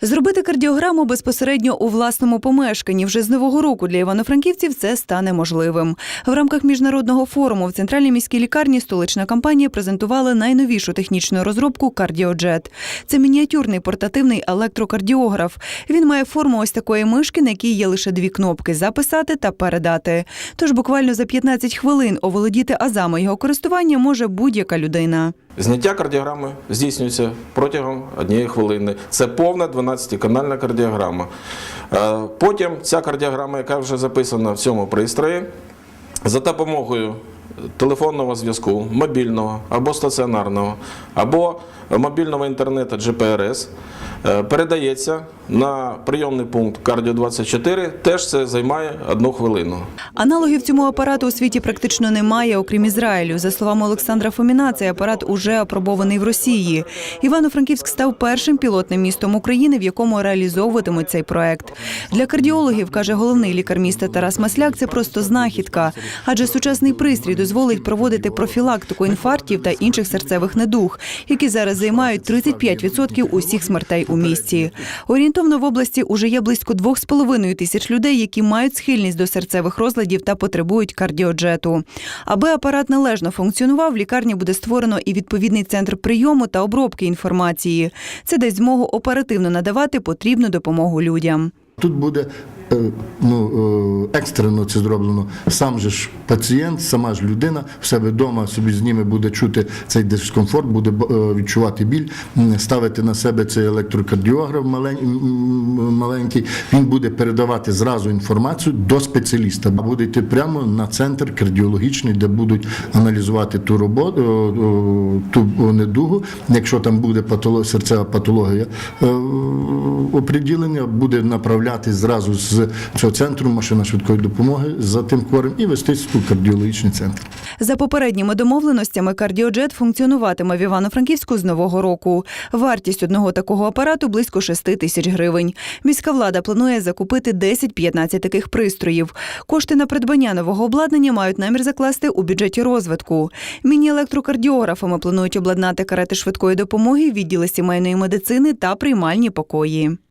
Зробити кардіограму безпосередньо у власному помешканні вже з нового року для івано-франківців це стане можливим. В рамках міжнародного форуму в центральній міській лікарні столична компанія презентувала найновішу технічну розробку Кардіоджет. Це мініатюрний портативний електрокардіограф. Він має форму ось такої мишки, на якій є лише дві кнопки записати та передати. Тож буквально за 15 хвилин оволодіти азами його користування може будь-яка людина. Зняття кардіограми здійснюється протягом однієї хвилини. Це повна 12-канальна кардіограма. Е, Потім ця кардіограма, яка вже записана в цьому пристрої, за допомогою телефонного зв'язку, мобільного або стаціонарного, або мобільного інтернету GPRS, е, передається на прийомний пункт Кардіо 24. Теж це займає одну хвилину. Аналогів цьому апарату у світі практично немає, окрім Ізраїлю. За словами Олександра Фоміна, цей апарат уже апробований в Росії. Івано-Франківськ став першим пілотним містом України, в якому реалізовуватимуть цей проект. Для кардіологів каже головний лікар міста Тарас Масляк. Це просто знахідка, адже сучасний пристрій дозволить проводити профілактику інфарктів та інших серцевих недуг, які зараз займають 35% усіх смертей у місті. Орієнтовно в області уже є близько 2,5 тисяч людей, які мають схильність до серцевих розладів та потребують кардіоджету. Аби апарат належно функціонував, в лікарні буде створено і відповідний центр прийому та обробки інформації. Це дасть змогу оперативно надавати потрібну допомогу людям. Тут буде ну, е, екстрено це зроблено. Сам же ж пацієнт, сама ж людина в себе вдома собі з ними буде чути цей дискомфорт, буде е, відчувати біль, ставити на себе цей електрокардіограф маленький. Він буде передавати зразу інформацію до спеціаліста. Буде йти прямо на центр кардіологічний, де будуть аналізувати ту роботу, ту недугу. Якщо там буде серцева патологія е, оприділення, буде направляти зразу з цього центру машина швидкої допомоги за тим хворим і вести в кардіологічний центр. За попередніми домовленостями кардіоджет функціонуватиме в Івано-Франківську з нового року. Вартість одного такого апарату близько 6 тисяч гривень. Міська влада планує закупити 10-15 таких пристроїв. Кошти на придбання нового обладнання мають намір закласти у бюджеті розвитку. Міні-електрокардіографами планують обладнати карети швидкої допомоги, відділи сімейної медицини та приймальні покої.